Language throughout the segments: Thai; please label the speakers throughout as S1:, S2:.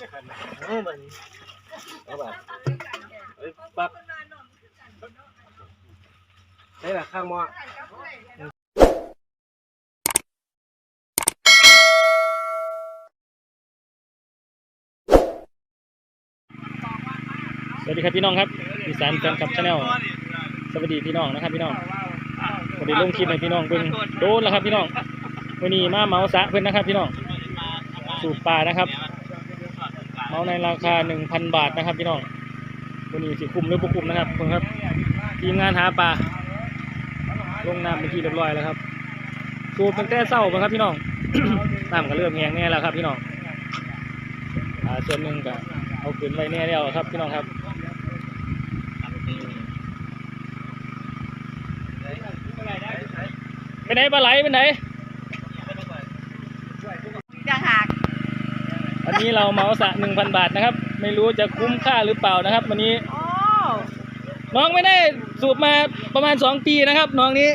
S1: เอาบัดนี้เอาบัดเอ้ยปั๊บใช่ละข้างหม้อ
S2: สวัสดีครับพี่น้องครับอีสานแฟนคลับชาแนลสวัสดีพี่น้องนะครับพี่น้องวันนี้ลงคลิปให้พี่น้องเบิ่งโดนแล้วครับพี่น้องวันนี้มาเมาสระเพิ่อนนะครับพี่น้องสูบปลานะครับ เมาในราคา 1,000 บาทนะครับพี่น้องวันนี้สิคุมหรือบ่คุมนะครับเพิ่นครับ ทีมงานหาปลาลงน้ำเป็นที่เรียบร้อยแล้วครับสูบตั้งแต่เช้าเพิ่นครับพี่น้องน้ำก็เริ่มแห้งแน่แล้วครับพี่น้องส่วนหนึ่งก็เอาขึ้นไว้แน่แล้วครับพี่น้องครับไปไหนปลาไหลไปไหน
S3: จะหัก
S2: วั นนี้เราเหมาสระหนึ่งพันบาทนะครับ ไม่รู้จะคุ้มค่าหรือเปล่านะครับ วันนี้
S3: โอ้
S2: น้องไม่ได้สูบมาประมาณสองปีนะครับ น้องนี้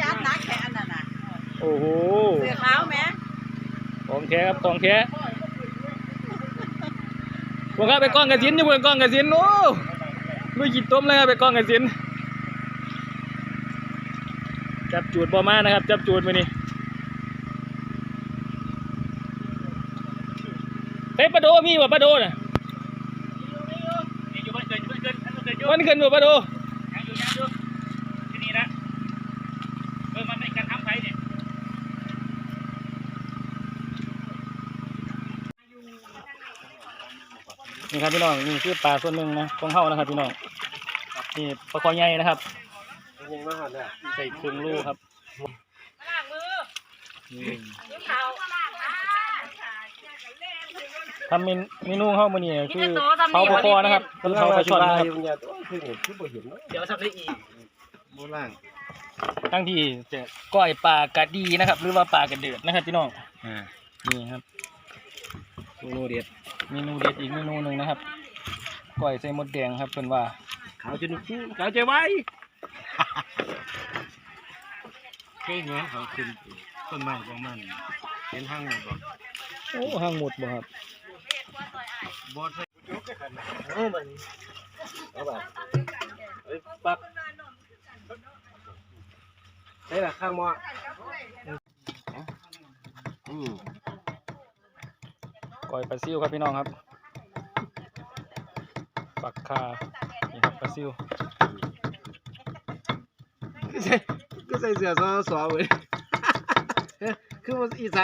S3: จัดนักแค่อันนั้นน่ะ
S2: โอ้โห
S3: เสือขาวไหม
S2: ของแท้ครับของแท้พวกเขาไปกล้องกระสินอยู่บนกล้องกระสินโอ้ลุยจิตต้มเลยครับไปกล้องกระสินจับจูดบอมานะครับ จับจูดมานี่ เฮ้ยปลาโดมีบ่ปลาโดน่ะมันเกินบ่ปลาโดนี่ครับพี่น้องนี่คือปลาส่วนหนึ่งนะของเฮานะครับพี่น้องนี่ปลาคอใหญ่นะครับ
S1: ยังมาหอดเนี่ย
S2: ใส่ครึ่งลูกครับนี่
S3: ขาว
S2: ทำเมนเมนูเฮามื้อนี้คือเผาปลาคอนะครับเป็นเผาปลาช่อนนะครับ
S1: อยู่เนี่ยโอ้ยคือเห็นคือบ่เห็นเนาะ
S2: เดี๋ยวสับได้อีก
S1: โบราณ
S2: ทั้งที่จะก้อยปลากระดีนะครับ หรือว่าปลากระเดือดนะครับพี่น้อง
S1: อ่า
S2: นี่ครับ
S1: เมนูเด็ด
S2: เมนูเด็ดอีกเมนูหนึ่งนะครับก้อยใส่มดแดงครับเพิ่นว่า
S1: ขาวจนฟูขาวใจไว้เคยเงี้ยเขาขึ้นต้นไม้ของมันเห็นห้างหมดบ่
S2: โอ้ห้างหมดบ่ครับ
S1: บ่ใช่เอาบันเอาบัดเอ้ยปั๊บใช่ละข้างมออืม
S2: ก้อยปลาซิวครับพี่น้องครับ ปักคานี่ครับปลาซิว
S1: ก็ใส่เสื้อซอสอเว้ยคือมันอีสาน